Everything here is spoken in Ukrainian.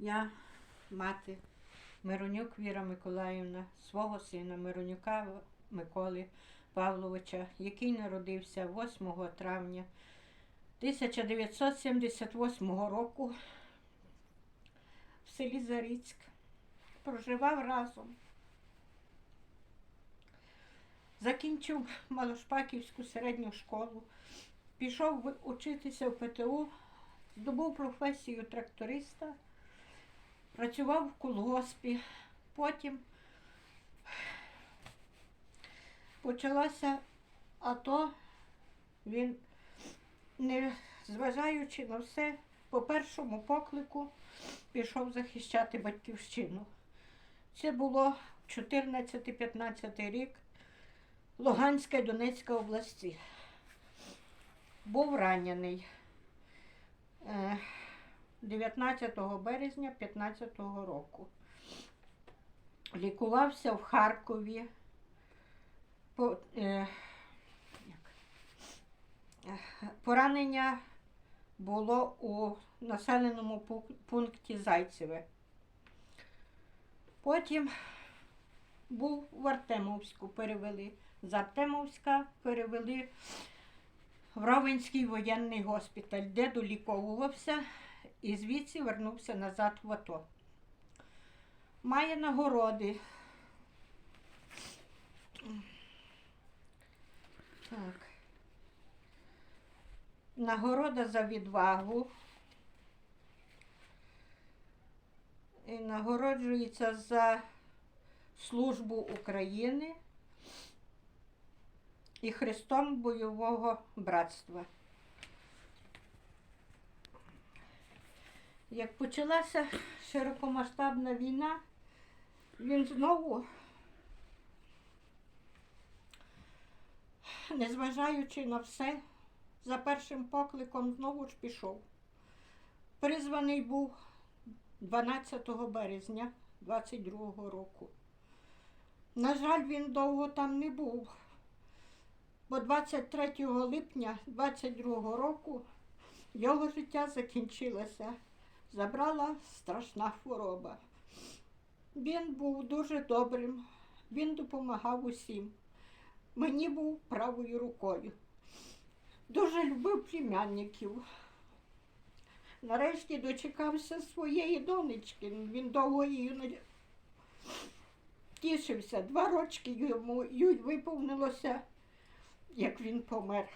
Я, мати Миронюк Віра Миколаївна, свого сина Миронюка Миколи Павловича, який народився 8 травня 1978 року в селі Заріцьк, проживав разом. Закінчив Малошпаківську середню школу, пішов учитися в ПТУ, здобув професію тракториста, працював в колгоспі. Потім почалося АТО. Він, не зважаючи на все, по першому поклику пішов захищати батьківщину. Це було 14-15 рік Луганська і Донецька області. Був ранений е, 19 березня 15 року. Лікувався в Харкові. По, е? Е, Поранення було у населеному пункті Зайцеве. Потім був в Артемовську, перевели. З Артемовська перевели в Ровенський воєнний госпіталь, де доліковувався і звідси вернувся назад в АТО. Має нагороди. Так. Нагорода за відвагу. І нагороджується за службу України і Христом бойового братства. Як почалася широкомасштабна війна, він знову, незважаючи на все, за першим покликом знову ж пішов. Призваний був 12 березня 22 року. На жаль, він довго там не був, бо 23 липня 22 року його життя закінчилося. Забрала страшна хвороба. Він був дуже добрим, він допомагав усім. Мені був правою рукою. Дуже любив племянників. Нарешті дочекався своєї донечки. Він довго її тішився. Два рочки йому виповнилося, як він помер.